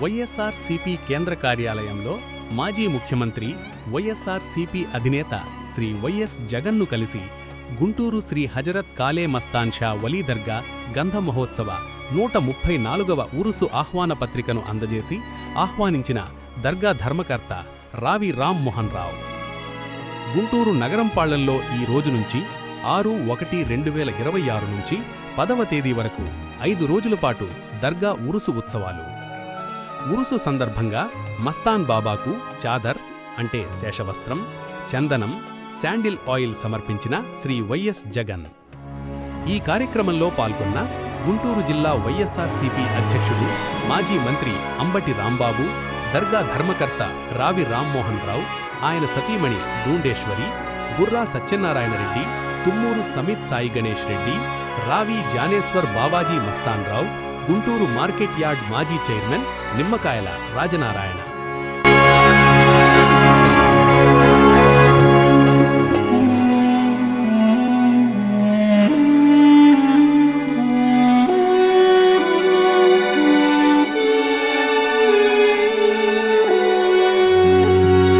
YSR CP కేంద్ర కార్యాలయంలో మాజీ ముఖ్యమంత్రి వైఎస్ఆర్ సిపి అధినేత శ్రీ వైఎస్ జగన్ను కలిసి గుంటూరు శ్రీ హజరత్ కాలే మస్తాన్ షా వలీ దర్గా గంధ మహోత్సవ నూట ముప్పై నాలుగవ ఉరుసు ఆహ్వాన పత్రికను అందజేసి ఆహ్వానించిన దర్గా ధర్మకర్త రావి రామ్ మోహన్ రావు. గుంటూరు నగరంపాళ్ళల్లో ఈ రోజు నుంచి ఆరు ఒకటి రెండు వేల ఇరవై ఆరు నుంచి పదవ తేదీ వరకు ఐదు రోజుల పాటు దర్గా ఉరుసు ఉత్సవాలు. ఉరుసు సందర్భంగా మస్తాన్ బాబాకు చాదర్ అంటే శేషవస్త్రం చందనం శాండిల్ ఆయిల్ సమర్పించిన శ్రీ వైఎస్ జగన్. ఈ కార్యక్రమంలో పాల్గొన్న గుంటూరు జిల్లా వైఎస్ఆర్సీపీ అధ్యక్షుడు మాజీ మంత్రి అంబటి రాంబాబు దర్గా ధర్మకర్త రావి రామ్మోహన్ రావు ఆయన సతీమణి డూండేశ్వరి బుర్రా సత్యనారాయణ రెడ్డి తుమ్మూరు సమిత్ సాయి గణేష్ రెడ్డి రావి జానేశ్వర్ బావాజీ మస్తాన్ రావు గుంటూరు మార్కెట్ యార్డ్ మాజీ చైర్మన్ నిమ్మకాయల రాజనారాయణ.